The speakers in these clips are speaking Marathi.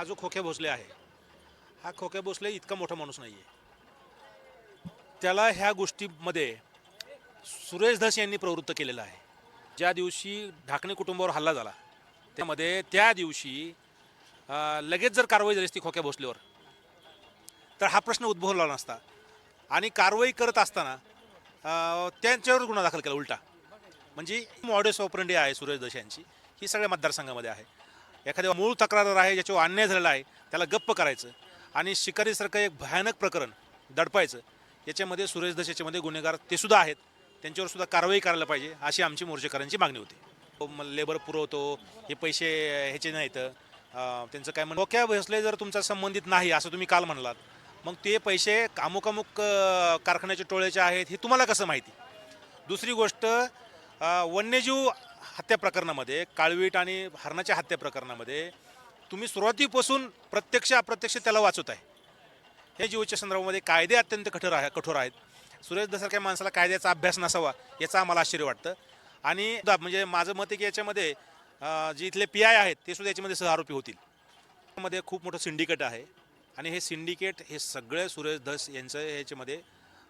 हा जो खोके भोसले आहे हा खोके भोसले इतका मोठा माणूस नाही आहे त्याला ह्या गोष्टीमध्ये सुरेश धस यांनी प्रवृत्त केलेलं आहे. ज्या दिवशी ढाकणे कुटुंबावर हल्ला झाला त्यामध्ये त्या दिवशी लगेच जर कारवाई झाली असती खोक्या भोसलेवर तर हा प्रश्न उद्भवला नसता. आणि कारवाई करत असताना त्यांच्यावर गुन्हा दाखल केला उलटा. म्हणजे मॉडेस ऑपरेंडी आहे सुरेश दश यांची ही सगळ्या मतदारसंघामध्ये आहे. एखाद्या मूळ तक्रारदार आहे ज्याच्यावर अन्याय झालेला आहे त्याला गप्प करायचं आणि शिकारीसारखं एक भयानक प्रकरण दडपायचं. याच्यामध्ये सुरेश दश याच्यामध्ये गुन्हेगार ते सुद्धा आहेत. त्यांच्यावर सुद्धा कारवाई करायला पाहिजे अशी आमची मोर्चेकरांची मागणी होती. लेबर पुरवतो हे पैसे ह्याचे नाहीत. त्यांचं काय म्हणणं डोक्या बसले जर तुमचा संबंधित नाही असं तुम्ही काल म्हणलात. मग ते पैसे अमुक अमुक कारखान्याच्या टोळ्याचे आहेत हे तुम्हाला कसं माहिती? दुसरी गोष्ट वन्यजीव हत्या प्रकरणामध्ये काळवीट आणि हरणाच्या हत्या प्रकरणामध्ये तुम्ही सुरुवातीपासून प्रत्यक्ष अप्रत्यक्ष त्याला वाचवत आहे. हे जीवच्या संदर्भामध्ये कायदे अत्यंत कठोर आहे कठोर आहेत. सुरेश दसारख्या माणसाला कायद्याचा अभ्यास नसावा याचा आम्हाला आश्चर्य वाटतं. आणि दा- म्हणजे माझं मत आहे की याच्यामध्ये जे इथले पी आय आहेत ते सुद्धा याच्यामध्ये सहआरोपी होतील. मध्ये खूप मोठं सिंडिकेट आहे. आणि हे सिंडिकेट हे सगळे सुरेश धस यांचं याच्यामध्ये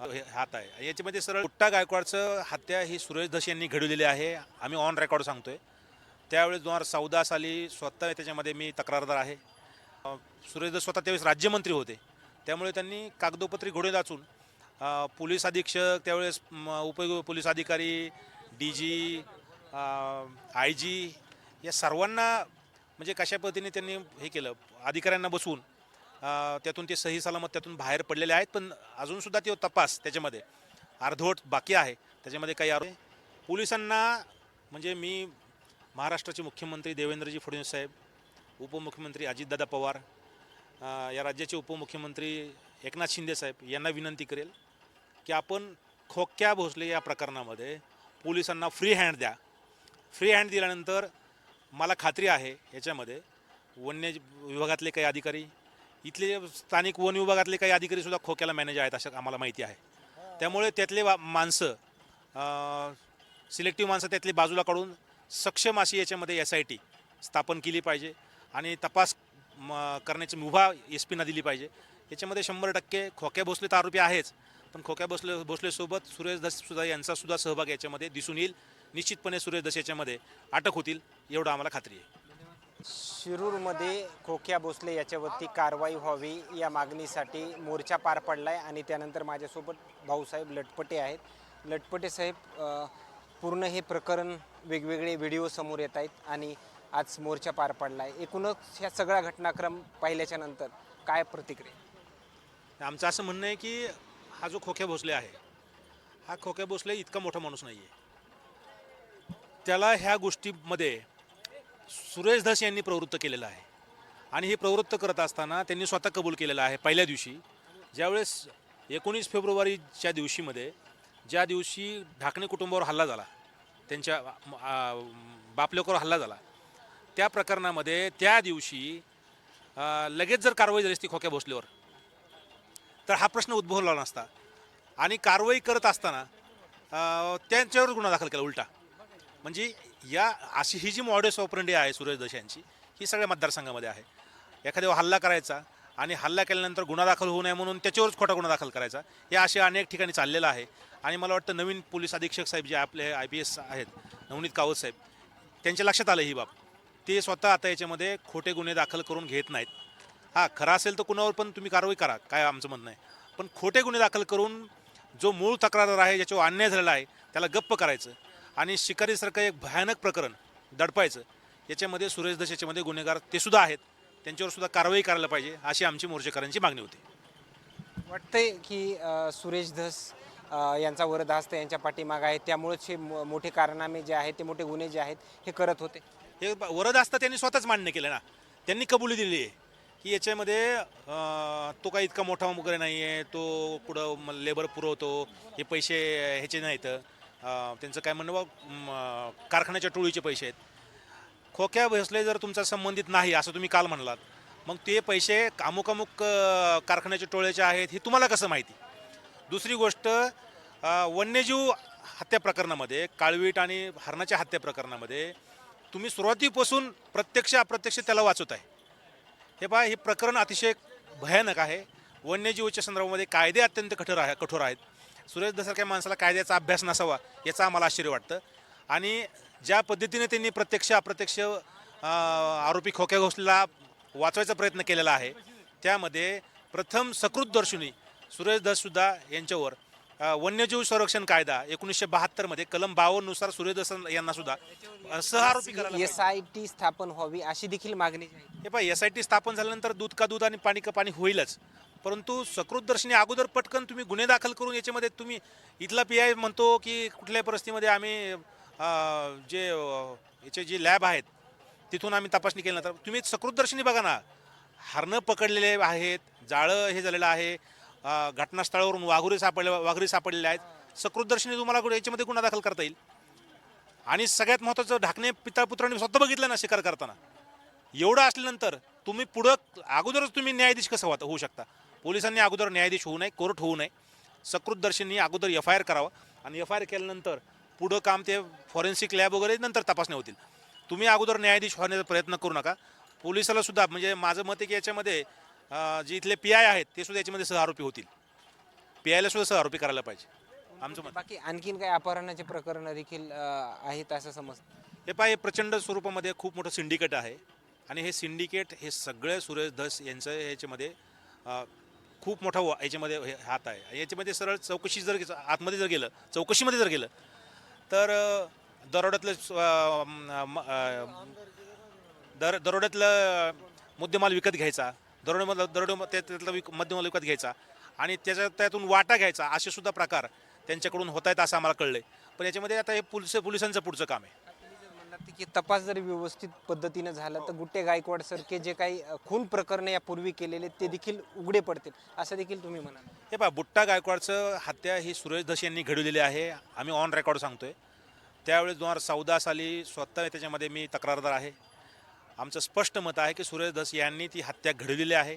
हात आहे. याच्यामध्ये सरळ गुट्टा गायकवाडचं हत्या ही सुरेश धस यांनी घडवलेली आहे. आम्ही ऑन रेकॉर्ड सांगतोय. त्यावेळेस दोन हजार चौदा साली स्वतः त्याच्यामध्ये मी तक्रारदार आहे. सुरेश धस स्वतः त्यावेळेस राज्यमंत्री होते. त्यामुळे त्यांनी कागदोपत्री घोडे दाचून पोलीस अधीक्षक त्यावेळेस म, उप पोलीस अधिकारी डी जी आय जी या सर्वांना म्हणजे कशा पद्धतीने त्यांनी हे केलं? अधिकाऱ्यांना बसवून त्यातून ते सही सलामत त्यातून बाहेर पडलेले आहेत पण अजूनसुद्धा ते तपास त्याच्यामध्ये अर्धवट बाकी आहे. त्याच्यामध्ये काही आरोप पोलिसांना म्हणजे मी महाराष्ट्राचे मुख्यमंत्री देवेंद्रजी फडणवीस साहेब उपमुख्यमंत्री अजितदादा पवार या राज्याचे उपमुख्यमंत्री एकनाथ शिंदे साहेब यांना विनंती करेल की आपण खोक्या भोसले या प्रकरणामध्ये पोलिसांना फ्री हँड द्या. फ्री हँड दिल्यानंतर मला खात्री आहे याच्यामध्ये वन्य विभागातले काही अधिकारी इथले स्थानिक वन विभागातले काही अधिकारी सुद्धा खोक्याला मॅनेज आहेत असं आम्हाला माहिती आहे. त्यामुळे त्यातले वा- माणसं सिलेक्टिव्ह माणसं त्यातली बाजूला काढून सक्षम अशी याच्यामध्ये एस आय टी स्थापन केली पाहिजे आणि तपास म, करण्याची मुभा एस पीना दिली पाहिजे. याच्यामध्ये शंभर टक्के खोक्या भोसले तर आरोपी आहेच पण खोक्या भोसले भोसलेसोबत सुरेश दस सुद्धा यांचा सुद्धा सहभाग याच्यामध्ये दिसून येईल. निश्चितपणे सुरेश दस याच्यामध्ये अटक होतील एवढं आम्हाला खात्री आहे. शिरूरमध्ये खोक्या भोसले याच्यावरती कारवाई व्हावी या मागणीसाठी मोर्चा पार पडला आहे आणि त्यानंतर माझ्यासोबत भाऊसाहेब लटपटे आहेत. लटपटे साहेब पूर्ण हे प्रकरण वेगवेगळे व्हिडिओ समोर येत आहेत आणि आज मोर्चा पार पडला आहे एकूणच ह्या सगळा घटनाक्रम पाहिल्याच्या नंतर काय प्रतिक्रिया? आमचं असं म्हणणं आहे की हा जो खोक्या भोसले आहे हा खोक्या भोसले इतका मोठा माणूस नाही आहे त्याला ह्या गोष्टीमध्ये सुरेश धस यांनी प्रवृत्त केलेलं आहे. आणि हे प्रवृत्त करत असताना त्यांनी स्वतः कबूल केलेलं आहे पहिल्या दिवशी. ज्यावेळेस एकोणीस फेब्रुवारीच्या दिवशीमध्ये ज्या दिवशी ढाकणे कुटुंबावर हल्ला झाला त्यांच्या आ, हल्ला झाला त्या प्रकरणामध्ये त्या दिवशी लगेच जर कारवाई झाली असती खोक्या भोसलेवर तर हा प्रश्न उद्भवला नसता. आणि कारवाई करत असताना त्यांच्यावर गुन्हा दाखल केला उलटा. म्हणजे या अशी ही जी मॉडेस ऑपरेंडी आहे सुरेश यांची ही सगळ्या मतदारसंघामध्ये आहे. एखाद्यावर हल्ला करायचा आणि हल्ला केल्यानंतर गुन्हा दाखल होऊ नये म्हणून त्याच्यावरच खोटा गुन्हा दाखल करायचा हे असे अनेक ठिकाणी चाललेलं आहे. आणि मला वाटतं नवीन पोलीस अधीक्षक साहेब जे आपले आय पी एस आहेत नवनीत कावत साहेब त्यांच्या लक्षात आलं ही बाब. ते स्वतः आता याच्यामध्ये खोटे गुन्हे दाखल करून घेत नाहीत. हां खरं असेल तर कुणावर पण तुम्ही कारवाई करा काय आमचं म्हणणं आहे. पण खोटे गुन्हे दाखल करून जो मूळ तक्रारदार आहे ज्याच्यावर अन्याय झालेला आहे त्याला गप्प करायचं. आणि शिकारीसारखं एक भयानक प्रकरण दडपायचं याच्यामध्ये सुरेश दस याच्यामध्ये गुन्हेगार ते सुद्धा आहेत. त्यांच्यावर सुद्धा कारवाई करायला पाहिजे अशी आमची मोर्चेकरांची मागणी होती. वाटतंय की सुरेश धस यांचा वरदास्त यांच्या पाठीमाग आहे. त्यामुळेच हे मोठे कारनामे जे आहेत ते मोठे गुन्हे जे आहेत हे करत होते. हे वरद असता त्यांनी स्वतःच मान्य केलं ना. त्यांनी कबुली दिली आहे. की याच्यामध्ये तो काही इतका मोठा वगैरे नाही आहे तो पुढं लेबर पुरवतो हे पैसे ह्याचे नाहीत. त्यांचं काय म्हणणं बा कारखान्याच्या टोळीचे पैसे आहेत. खोक्या बसले जर तुमचा संबंधित नाही असं तुम्ही काल म्हणलात मग ते पैसे अमुक अमुक कारखान्याच्या टोळ्याचे आहेत हे तुम्हाला कसं माहिती? दुसरी गोष्ट वन्यजीव हत्या प्रकरणामध्ये काळवीट आणि हरणाच्या हत्या प्रकरणामध्ये तुम्ही सुरुवातीपासून प्रत्यक्ष अप्रत्यक्ष त्याला वाचवत आहे. हे पहा हे प्रकरण अतिशय भयानक आहे. वन्यजीवच्या संदर्भामध्ये कायदे अत्यंत कठोर आहे कठोर आहेत. सुरेश दसारख्या माणसाला कायद्याचा अभ्यास नसावा याचं आम्हाला आश्चर्य वाटतं. आणि ज्या पद्धतीने त्यांनी प्रत्यक्ष अप्रत्यक्ष आरोपी खोक्या घोसलेला वाचवायचा प्रयत्न केलेला आहे त्यामध्ये प्रथम सकृत दर्शनी सुरेश दससुद्धा यांच्यावर वन्यजीव संरक्षण कायदा एकोणीसशे बहात्तरमध्ये कलम बावन्ननुसार सुरेश दस यांना सुद्धा अ, सहआरोपी करायला. एस आय टी स्थापन व्हावी अशी देखील मागणी हे पहा एस आय टी स्थापन झाल्यानंतर दूध का दूध आणि पाणी का पाणी होईलच. परंतु सकृतदर्शनी अगोदर पटकन तुम्ही गुन्हे दाखल करून याच्यामध्ये तुम्ही इथला पी आय म्हणतो की कुठल्याही परिस्थितीमध्ये आम्ही जे याचे जे लॅब आहेत तिथून आम्ही तपासणी केल्यानंतर तुम्ही सकृतदर्शनी बघा ना हरणं पकडलेले आहेत जाळं हे झालेलं आहे घटनास्थळावरून वाघुरी सापडले वाघरी सापडलेले आहेत. सकृतदर्शनी तुम्हाला कुठे याच्यामध्ये गुन्हा दाखल करता येईल? आणि सगळ्यात महत्त्वाचं ढाकणे पितापुत्रांनी स्वतः बघितलं ना शिकार करताना. एवढं असल्यानंतर तुम्ही पुढं अगोदरच तुम्ही न्यायाधीश कसं होता होऊ शकता? पोलिसांनी अगोदर न्यायाधीश होऊ नये कोर्ट होऊ नये. सकृतदर्शनी अगोदर एफ आय आर करावा आणि एफ आय आर केल्यानंतर पुढं काम ते फॉरेन्सिक लॅब वगैरे नंतर तपासण्या होतील. तुम्ही अगोदर न्यायाधीश होण्याचा प्रयत्न करू नका. पोलिसाला सुद्धा म्हणजे माझं मत आहे की याच्यामध्ये जे इथले पी आय आहेत ते सुद्धा याच्यामध्ये सहआरोपी होतील. पी आयला सुद्धा सहआरोपी करायला पाहिजे. आमचं मत. बाकी आणखीन काही अपहरणाचे प्रकरण देखील आहेत असं समजतं हे पहा हे प्रचंड स्वरूपामध्ये खूप मोठं सिंडिकेट आहे. आणि हे सिंडिकेट हे सगळे सुरेश धस यांचं याच्यामध्ये अं, खूप मोठा याच्यामध्ये हे हात आहे. याच्यामध्ये सरळ चौकशी जर आतमध्ये जर गेलं चौकशीमध्ये जर गेलं तर दरोड्यातलं म- दर दरोड्यातलं मुद्देमाल विकत घ्यायचा दरोड्यामधला दरोडे त्यातला विक मध्यमाल विकत घ्यायचा आणि त्याच्या त्यातून वाटा घ्यायचा असे सुद्धा प्रकार त्यांच्याकडून होत आहेत असं आम्हाला कळलंय. पण याच्यामध्ये आता हे पुलिस पोलिसांचं पुढचं काम आहे. की तपास जर व्यवस्थित पद्धतीनं झाला तर गुट्टे गायकवाड सारखे जे काही खून खून प्रकरण यापूर्वी केलेले ते देखील उघडे पडतील असं देखील तुम्ही म्हणाल. हे पहा बुट्टा गायकवाडचं हत्या ही सुरेश धस यांनी घडवलेली आहे आम्ही ऑन रेकॉर्ड सांगतोय. त्यावेळेस दोन हजार चौदा साली स्वतः त्याच्यामध्ये मी तक्रारदार आहे. आमचं स्पष्ट मत आहे की सुरेश धस यांनी ती हत्या घडवलेली आहे.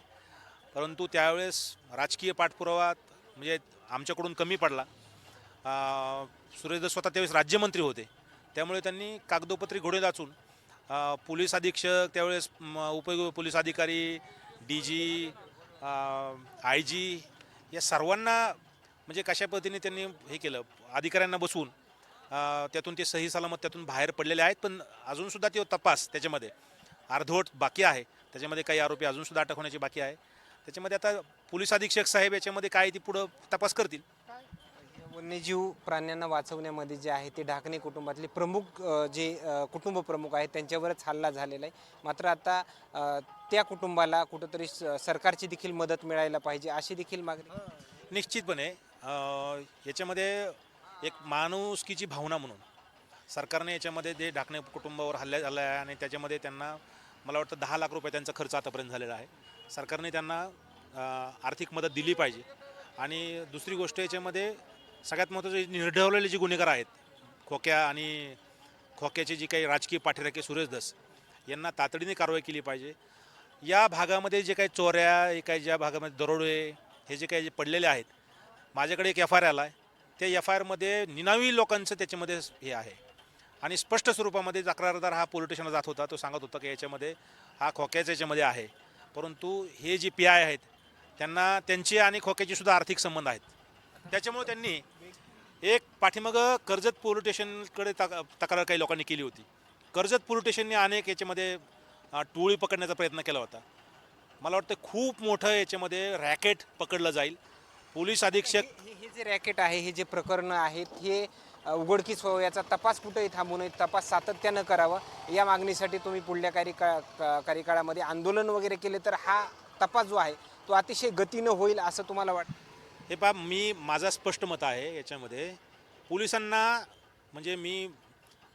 परंतु त्यावेळेस राजकीय पाठपुरावा म्हणजे आमच्याकडून कमी पडला. सुरेश धस स्वतः त्यावेळेस राज्यमंत्री होते. त्यामुळे त्यांनी कागदोपत्री घोडे दाचून पोलीस अधीक्षक त्यावेळेस म, पोलीस अधिकारी डी जी आय जी या सर्वांना म्हणजे कशा पद्धतीने त्यांनी हे केलं? अधिकाऱ्यांना बसवून त्यातून ते सही सलामत त्यातून बाहेर पडलेले आहेत पण अजूनसुद्धा ते तपास त्याच्यामध्ये. अर्धवट बाकी आहे. त्याच्यामध्ये काही आरोपी अजूनसुद्धा अटक होण्याची बाकी आहे. त्याच्यामध्ये आता पोलीस अधीक्षक साहेब याच्यामध्ये काय ती पुढं तपास करतील. वन्यजीव प्राण्यांना वाचवण्यामध्ये जे आहे ते ढाकणे कुटुंबातले प्रमुख जे कुटुंब प्रमुख आहेत त्यांच्यावरच हल्ला झालेला आहे. मात्र आता त्या कुटुंबाला कुठंतरी स- सरकारची देखील मदत मिळायला पाहिजे अशी देखील मागणी. निश्चितपणे. याच्यामध्ये एक माणुसकीची भावना म्हणून सरकारने याच्यामध्ये जे ढाकणे कुटुंबावर हल्ला झाला आहे आणि त्याच्यामध्ये त्यांना मला वाटतं दहा लाख रुपये त्यांचा खर्च आतापर्यंत झालेला आहे. सरकारने त्यांना आर्थिक मदत दिली पाहिजे. आणि दुसरी गोष्ट याच्यामध्ये सगळ्यात महत्त्वाचे निर्ढवलेले जे गुन्हेगार आहेत खोक्या आणि खोक्याचे जी काही राजकीय पाठीराखे सुरेश दस यांना तातडीने कारवाई केली पाहिजे. या भागामध्ये जे काही चोऱ्या हे काही ज्या भागामध्ये दरोडे हे जे काही जे पडलेले आहेत माझ्याकडे एक एफ आय आर आला आहे त्या एफ आय आरमध्ये निनावी लोकांचं त्याच्यामध्ये हे आहे. आणि स्पष्ट स्वरूपामध्ये तक्रारदार हा पोलीस स्टेशनला जात होता तो सांगत होता की याच्यामध्ये हा खोक्याच्या याच्यामध्ये आहे. परंतु हे जे पी आय आहेत त्यांना त्यांचे आणि खोक्याचे सुद्धा आर्थिक संबंध आहेत. त्याच्यामुळे त्यांनी एक पाठीमागं कर्जत पोलीस स्टेशनकडे तक तक्रार काही लोकांनी केली होती. कर्जत पोलीस स्टेशनने अनेक याच्यामध्ये टोळी पकडण्याचा प्रयत्न केला होता. मला वाटतं खूप मोठं याच्यामध्ये रॅकेट पकडलं जाईल. पोलीस अधीक्षक हे हे जे रॅकेट आहे हे जे प्रकरणं आहेत हे उघडकीस व्हावं याचा तपास कुठेही थांबू नये तपास सातत्यानं करावा. या मागणीसाठी तुम्ही पुढल्या काही कार्यकाळामध्ये आंदोलन वगैरे केले तर हा तपास जो आहे तो अतिशय गतीनं होईल असं तुम्हाला वाटतं? हे पहा मी माझा स्पष्ट मत आहे याच्यामध्ये. पोलिसांना म्हणजे मी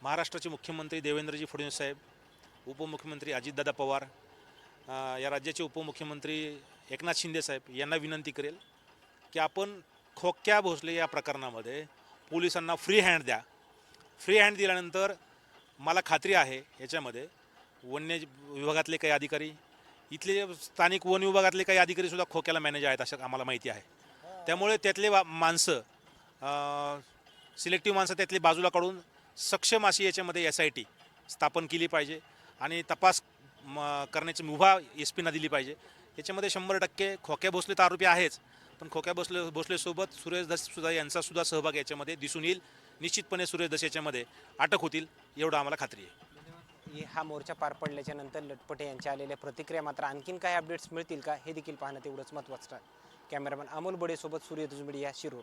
महाराष्ट्राचे मुख्यमंत्री देवेंद्रजी फडणवीस साहेब उपमुख्यमंत्री अजितदादा पवार या राज्याचे उपमुख्यमंत्री एकनाथ शिंदे साहेब यांना विनंती करेल की आपण खोक्या भोसले या प्रकरणामध्ये पोलिसांना फ्री हँड द्या. फ्री हँड दिल्यानंतर मला खात्री आहे याच्यामध्ये वन्य विभागातले काही अधिकारी इथले स्थानिक वन विभागातले काही अधिकारीसुद्धा खोक्याला मॅनेज आहेत असं आम्हाला माहिती आहे. त्यामुळे त्यातले वा माणसं सिलेक्टिव्ह माणसं त्यातली बाजूला काढून सक्षम अशी याच्यामध्ये एस आय टी स्थापन केली पाहिजे आणि तपास म करण्याची मुभा एस पीना दिली पाहिजे. याच्यामध्ये शंभर टक्के खोक्या भोसले तर आरोपी आहेच पण खोक्या भोसले भोसलेसोबत सुरेश दस सुद्धा यांचासुद्धा सहभाग याच्यामध्ये दिसून येईल. निश्चितपणे सुरेश दस याच्यामध्ये अटक होतील एवढं आम्हाला खात्री आहे. हे- हा मोर्चा पार पडल्याच्या नंतर लटपटे यांच्या आलेल्या प्रतिक्रिया मात्र आणखीन काही अपडेट्स मिळतील का? हे देखील पाहणं तेवढंच महत्त्वाचं आहे कॅमेरामॅन अमोल बडेसोबत सूर्य मीडिया शिरूर.